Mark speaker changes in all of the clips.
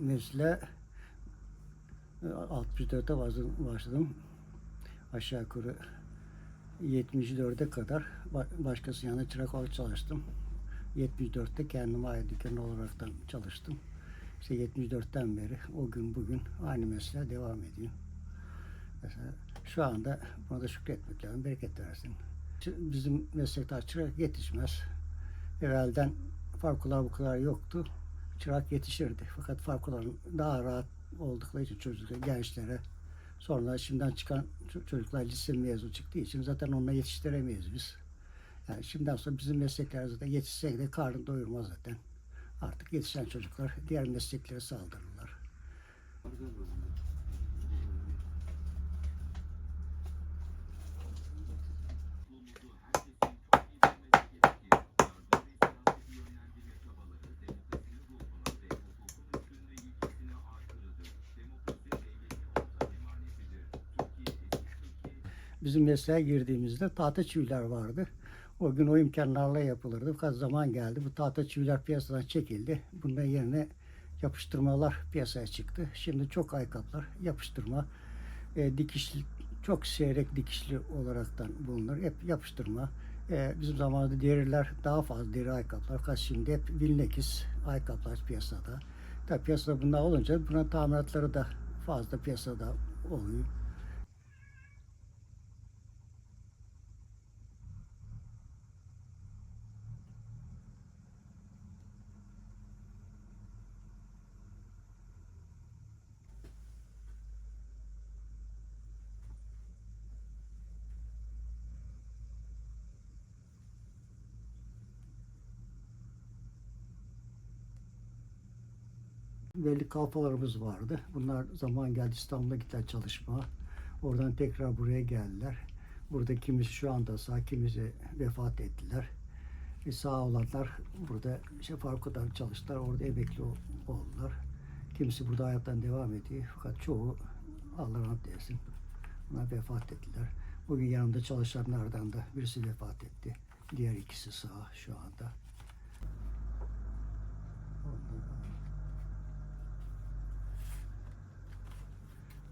Speaker 1: mesleğe e, 64'te başladım-. Aşağı yukarı 74'e kadar ba- başkasının yanında çırak olarak çalıştım. 74'te kendime ait dükkan olaraktan çalıştım. İşte 74'ten beri o gün bugün aynı mesleğe devam ediyor. Mesela şu anda buna da şükretmek lazım. Bereket versin. Bizim meslekte çırak yetişmez. Evvelden farklılar bu kadar yoktu. Çırak yetişirdi. Fakat farklılar daha rahat oldukları için çocuklar, gençlere sonra şimdiden çıkan ço- çocuklar lise mezunu çıktığı için zaten onunla yetiştiremeyiz biz. Yani şimdiden sonra bizim meslekler zaten yetişsek de karnı doyurmaz zaten. Artık yetişen çocuklar diğer mesleklere saldırırlar. Bizim mesleğe girdiğimizde tahta çiviler vardı. O gün o imkanlarla yapılırdı. Fakat zaman geldi. Bu tahta çiviler piyasadan çekildi. Bunun yerine yapıştırmalar piyasaya çıktı. Şimdi çok ayakkabılar yapıştırma, e, dikişli, çok seyrek dikişli olaraktan bulunur. Hep yapıştırma. E, bizim zamanında deriler daha fazla deri ayakkabılar. Fakat şimdi hep Vilnekis ayakkabılar piyasada. Tabii piyasada bunlar olunca buna tamiratları da fazla piyasada oluyor. Belli kalfalarımız vardı. Bunlar zaman geldi İstanbul'a gittiler çalışma. Oradan tekrar buraya geldiler. Burada kimisi şu anda sağ, kimisi vefat ettiler. E sağ olanlar burada işte Faruk'tan çalıştılar. Orada emekli ol- oldular. Kimisi burada hayattan devam ediyor. Fakat çoğu Allah rahmet eylesin. Bunlar vefat ettiler. Bugün yanımda çalışanlardan da birisi vefat etti. Diğer ikisi sağ şu anda. Ondan-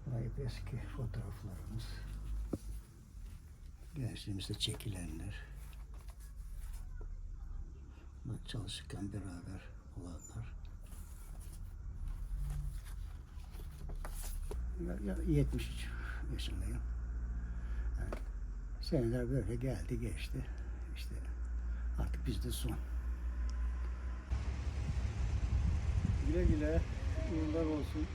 Speaker 1: Bunlar hep eski fotoğraflarımız. Gençliğimizde çekilenler. Çalışırken beraber olanlar. Ya 73 yaşındayım. Yani seneler böyle geldi geçti. İşte artık bizde son.
Speaker 2: Güle güle. Yıllar olsun.